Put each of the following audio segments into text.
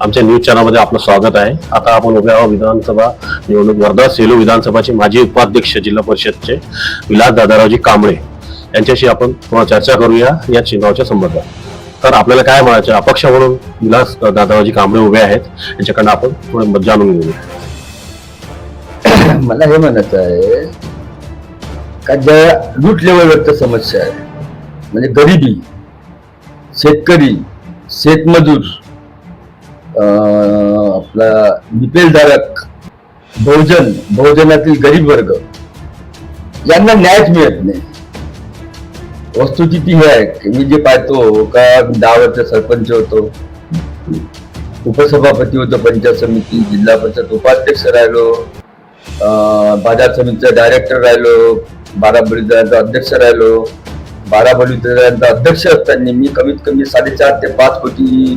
आमच्या न्यूज चॅनलमध्ये आपलं स्वागत आहे. आता आपण उभ्या आहोत विधानसभा निवडणूक वर्धा सेलू विधानसभाचे माजी उपाध्यक्ष जिल्हा परिषदचे विलास दादारावजी कांबळे यांच्याशी आपण थोडा चर्चा करूया या चिन्हाच्या संबंधात तर आपल्याला काय म्हणायचं अपक्ष म्हणून विलास दादारावजी कांबळे उभे आहेत. यांच्याकडनं आपण थोडं मत जाणून घेऊया. मला हे म्हणायचं आहे का ज्या रूट लेवलवरच्या समस्या आहे म्हणजे गरिबी शेतकरी शेतमजूर आपला निपेलधारक बहुजन बहुजनातील गरीब वर्ग यांना न्यायच मिळत नाही. वस्तुस्थिती ही आहे मी जे पाहतो का मी सरपंच होतो उपसभापती होतो पंचायत समिती जिल्हा परिषद उपाध्यक्ष राहिलो अं, बाजार समितीचा डायरेक्टर राहिलो बारा अध्यक्ष राहिलो बारा अध्यक्ष असताना मी कमीत कमी साडेचार ते पाच कोटी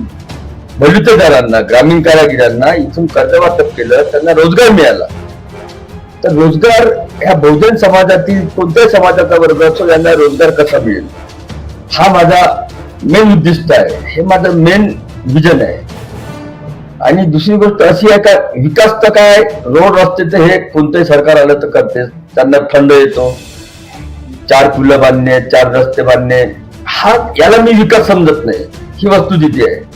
बलुतेदारांना ग्रामीण कारागिरांना इथून कर्जवाटप केलं त्यांना रोजगार मिळाला. तर रोजगार ह्या बहुजन समाजातील कोणत्याही समाजाचा वर्ग असो यांना रोजगार कसा मिळेल? हा माझा मेन उद्दिष्ट आहे. हे माझं मेन विजन आहे. आणि दुसरी गोष्ट अशी आहे का विकास तर काय रोड रस्ते तर हे कोणतंही सरकार आलं तर करते. त्यांना फंड येतो. चार पुलं बांधणे चार रस्ते बांधणे. हा याला मी विकास समजत नाही. ही वस्तुस्थिती आहे.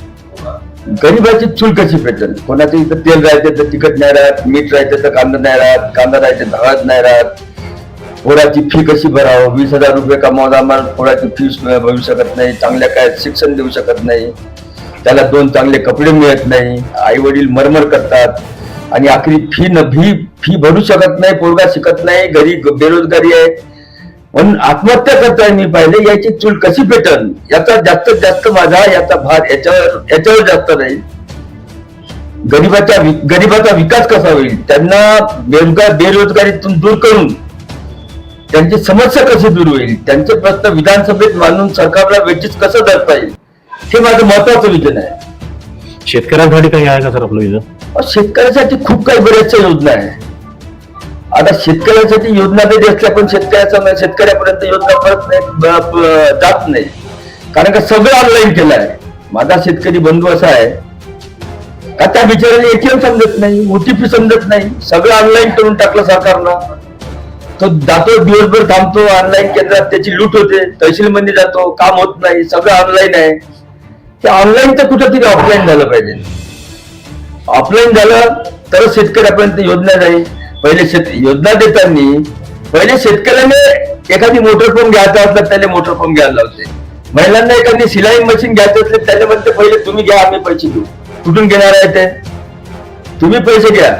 गरीबाची चूल कशी पेटेल कोणाच्या इथं तेल राहते तर तिखट नाही राहत मीठ राहते तर कांदा नाही राहत कांदा राहते तर हळद नाही राहत. पोराची फी कशी भरावं? वीस हजार रुपये कमावून आम्हाला पोराची फी भरू शकत नाही चांगल्या काय शिक्षण देऊ शकत नाही. त्याला दोन चांगले कपडे मिळत नाही. आई वडील मरमर करतात. आणि आखरी फी न फी फी भरू शकत नाही पोरगा शिकत नाही घरी बेरोजगारी आहे. म्हणून आत्महत्या करताय मी पाहिले याची चूल कशी पेटल याचा जास्तीत जास्त माझा याचा भार याच्यावर याच्यावर जास्त राहील. गरीबाच्या वि- गरीबाचा विकास कसा होईल? त्यांना बेरोजगार बेरोजगारीतून दूर करून त्यांची समस्या कशी दूर होईल? त्यांचे प्रश्न विधानसभेत मांडून सरकारला वेचीच कसं धरता येईल? हे माझं महत्वाचं विजन आहे. शेतकऱ्यांसाठी काही आहे का सर आपलं विजन? शेतकऱ्यासाठी खूप काही बऱ्याचशा योजना आहे आता शेतकऱ्यासाठी योजना जरी असल्या पण शेतकऱ्याचा म्हणजे शेतकऱ्यापर्यंत योजना परत नाही जात नाही. कारण का सगळं ऑनलाईन केलं आहे माझा शेतकरी बंधू असा आहे. का त्या बिचाराने एटीएम समजत नाही ओटीपी समजत नाही सगळं ऑनलाईन करून टाकलं सरकारनं. तो जातो दिवसभर थांबतो ऑनलाईन केंद्रात त्याची लूट होते तहसील मध्ये जातो काम होत नाही सगळं ऑनलाईन आहे. ते ऑनलाईन तर कुठंतरी ऑफलाईन झालं पाहिजे. ऑफलाईन झालं तर शेतकऱ्यापर्यंत योजना जाईल. पहिले शेत योजना देताना पहिले शेतकऱ्याने एखादी मोटर पंप घ्यायचा असला त्याला मोटर पंप घ्यायला लावते महिलांना एखादी सिलाई मशीन घ्यायचं असले त्याला म्हणते पहिले तुम्ही घ्या आम्ही पैसे देऊ. कुठून घेणार आहे ते? तुम्ही पैसे घ्या.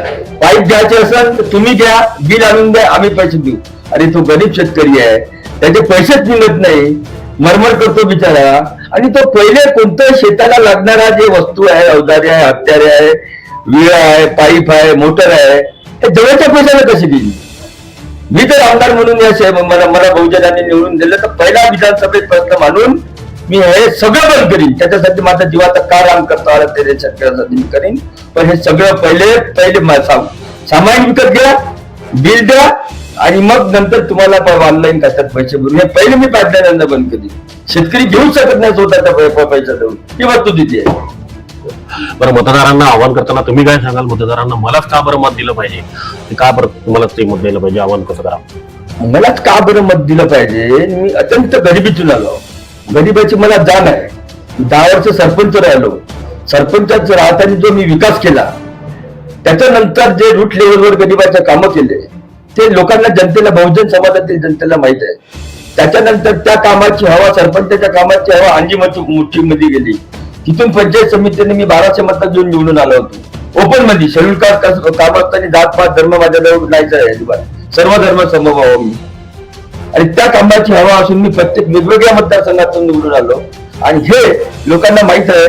पाईप घ्यायचे असेल तर तुम्ही घ्या. बिल आणून द्या आम्ही पैसे देऊ. आणि तो गरीब शेतकरी आहे. त्याचे पैसेच निघत नाही. मरमर करतो बिचारा. आणि तो पहिले कोणत्या शेताला लागणारा जे वस्तू आहे अवजारे आहे हत्यारे आहे विळा आहे पाईप आहे मोटर आहे हे जवळच्या पैशाने कशी दिली? मी तर आमदार म्हणून या मला मला बहुजनांनी निवडून दिलं. तर पहिला विधानसभेत प्रश्न मानून मी हे सगळं बंद करीन. त्याच्यासाठी माझा जीवाचा काय राम करता आला ते शेतकऱ्यासाठी मी करीन. पण हे सगळं पहिले पहिले मा- विकत घ्या बिल द्या आणि मग नंतर तुम्हाला ऑनलाईन कशात पैसे भरून हे पहिले मी पाईपलाईन बंद केली शेतकरी घेऊ शकत नाही स्वतःचा पैसा देऊन ही वस्तू वस्तुस्थिती आहे. बरं मतदारांना आव्हान करताना तुम्ही काय सांगाल? मतदारांना मलाच का बरं मत दिलं पाहिजे? का बरं तुम्हालाच ते मत द्यायला पाहिजे? आव्हान कसं करा? मलाच का बरं मत दिलं पाहिजे? मी अत्यंत गरिबीतून आलो. गरिबाची मला जाण आहे. दहा वर्ष सरपंच राहिलो. सरपंचाच राहताना जो मी विकास केला त्याच्यानंतर जे रूट लेवलवर गरिबाचे कामं केले ते लोकांना जनतेला बहुजन समाजातील जनतेला माहीत आहे. त्याच्यानंतर त्या कामाची हवा सरपंचाच्या कामाची हवा अंजी मुठीमध्ये गेली. तिथून पंचायत समितीने मी बाराशे मतात घेऊन निवडून आलो होतो. ओपनमध्ये शेड्यूल कास्ट काम असताना जात पात धर्म माझ्या नाहीच आहे अजिबात. सर्व धर्म समभाव हो मी. आणि त्या कामाची हवा असून मी प्रत्येक वेगवेगळ्या मतदारसंघातून निवडून आलो. आणि हे लोकांना माहीत आहे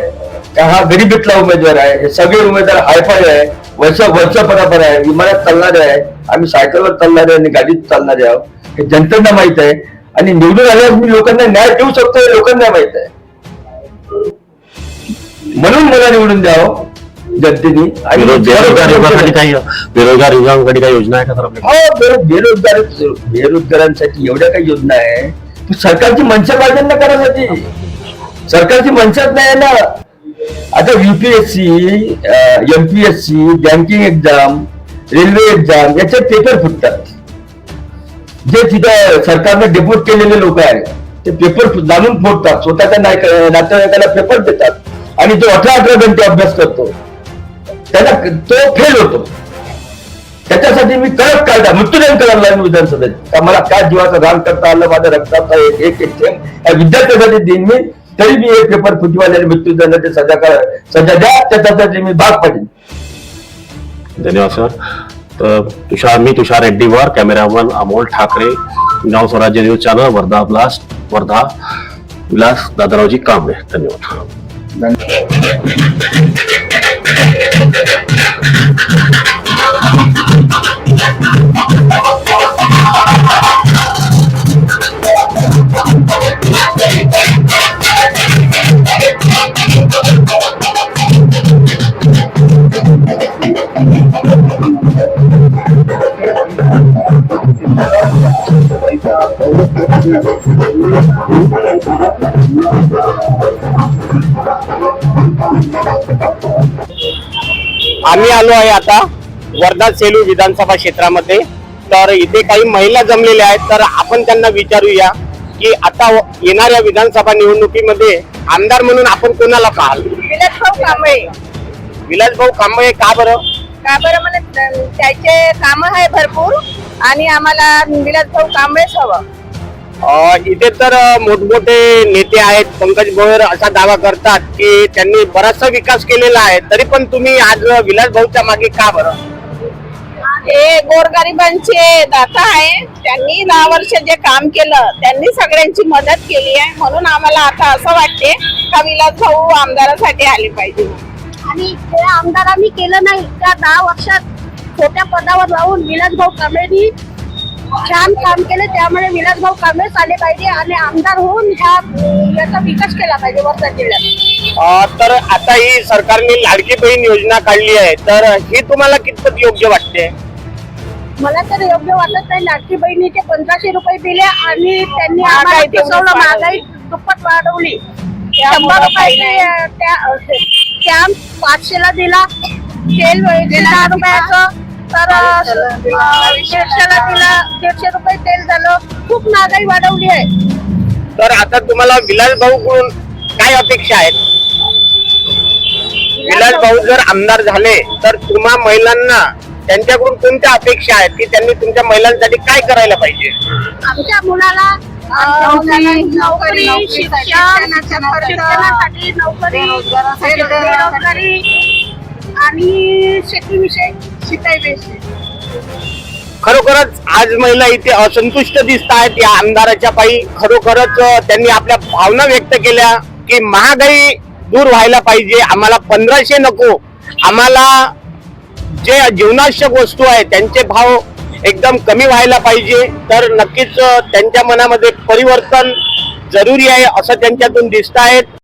का हा गरिबीतला उमेदवार आहे. हे सगळे उमेदवार हायफाय आहे. वर्ष वर्ष परापर आहे. विमानात चालणारे आहे. आम्ही सायकलवर चालणारे आणि गाडीत चालणारे आहोत. हे जनतेला माहीत आहे. आणि निवडून आल्यावर मी लोकांना न्याय देऊ शकतो हे लोकांना माहीत आहे. म्हणून मला निवडून द्यावं जनतेने आणि बेरोज- बेरोजगार युवकांसाठी काही बेरोजगार युवकांसाठी काही योजना आहे का सर हो बेरोजगार बेरोजगारांसाठी एवढ्या काही योजना आहे. पण सरकारची मनशा पाहिजे ना करायसाठी. सरकारची मनशाच नाही आहे ना. आता UPSC MPSC banking exam railway exam याचे पेपर फुटतात. जे तिथं सरकारने डेपोट केलेले लोक आहेत ते पेपर जाणून फोडतात. स्वतःच्या नाय- नातेवाईकाला पेपर देतात. आणि जो अठरा अठरा घंटे अभ्यास करतो. त्याला तो फेल होतो. त्याच्यासाठी मी कडक कायदा मृत्यूदंड करायला लागलो विधानसभेत. मला काय जीवाचं रान करता आलं माझ्या रक्ताचा एक एक एक थेंब विद्यार्थ्यासाठी देईन मी तरी मी एक पेपर फुटवाल्याने मृत्यूदंडाची सजा कर सजा द्या त्याच्यासाठी मी भाग पडेन. धन्यवाद सर. तर तुषार मी तुषार रेड्डीवर कॅमेरामन अमोल ठाकरे गाव Swarajya news channel Wardha blast Wardha Vilas Dadaraoji Kamble. धन्यवाद. Đang... आम्ही आलो आहे आता वर्धा सेलू विधानसभा क्षेत्रामध्ये. तर इथे काही महिला जमलेल्या आहेत तर आपण त्यांना विचारूया की आता येणाऱ्या विधानसभा निवडणुकीमध्ये आमदार म्हणून आपण कोणाला पाहाल? विलासभाऊ कांबळे. विलास भाऊ कांबळे का बरं? का बरं मला त्याचे काम आहे भरपूर. आणि आम्हाला विलासभाऊ कांबळेच हवं. अं, इथे तर मोठमोठे नेते आहेत. पंकज भोयर असा दावा करतात की त्यांनी बराचसा विकास केलेला आहे. तरी पण तुम्ही आज विलास भाऊच्या मागे का बरं? हे गोरगरिबांचे दाता आहे. त्यांनी दहा वर्ष जे काम केलं त्यांनी सगळ्यांची मदत केली आहे. म्हणून आम्हाला आता असं वाटते का विलासभाऊ आमदारासाठी आले पाहिजे. आणि ते आमदारांनी केलं नाही. त्या दहा वर्षात छोट्या पदावर राहून विलासभाऊ कांबळेनी छान काम केले त्यामुळे विलासभाऊ कांबळेच आले पाहिजे आणि आमदार होऊन ह्या याचा विकास केला पाहिजे वर्धा जिल्ह्यात तर आता ही सरकारने लाडकी बहीण योजना काढली आहे तर ही तुम्हाला कितपत योग्य वाटते मला तर योग्य वाटत नाही लाडकी बहिणीचे पंधराशे रुपये दिले आणि त्यांनी महागाई आम्हाला. महागाई दुप्पट वाढवली शंभर रुपयाचे. त्या कॅम्प पाचशेला दिला तेल दहा रुपयाचं तर दीडशेला दिला दीडशे रुपये तेल झालं. खूप महागाई वाढवली आहे. तर आता तुम्हाला विलास भाऊ कडून काय अपेक्षा आहेत? विलास भाऊ जर आमदार झाले तर तुम्हा महिलांना त्यांच्याकडून कोणत्या अपेक्षा आहेत की त्यांनी तुमच्या महिलांसाठी काय करायला पाहिजे? आमच्या मुलाला अं, नोकरी, शिक्षण शिक्षणासाठी नोकरी बेरोजगारी. आणि शेतीविषयी सीताईविषयी खरोखरच आज महिला इथे असंतुष्ट दिसत आहेत या आमदाराच्या पायी खरोखरच त्यांनी आपल्या भावना व्यक्त केल्या की महागाई दूर व्हायला पाहिजे. आम्हाला पंधराशे नको. आम्हाला जे जीवनावश्यक वस्तू आहे त्यांचे भाव एकदम कमी व्हायला पाहिजे. तर नक्कीच त्यांच्या मनामध्ये परिवर्तन जरुरी आहे असं त्यांच्यातून दिसत आहेत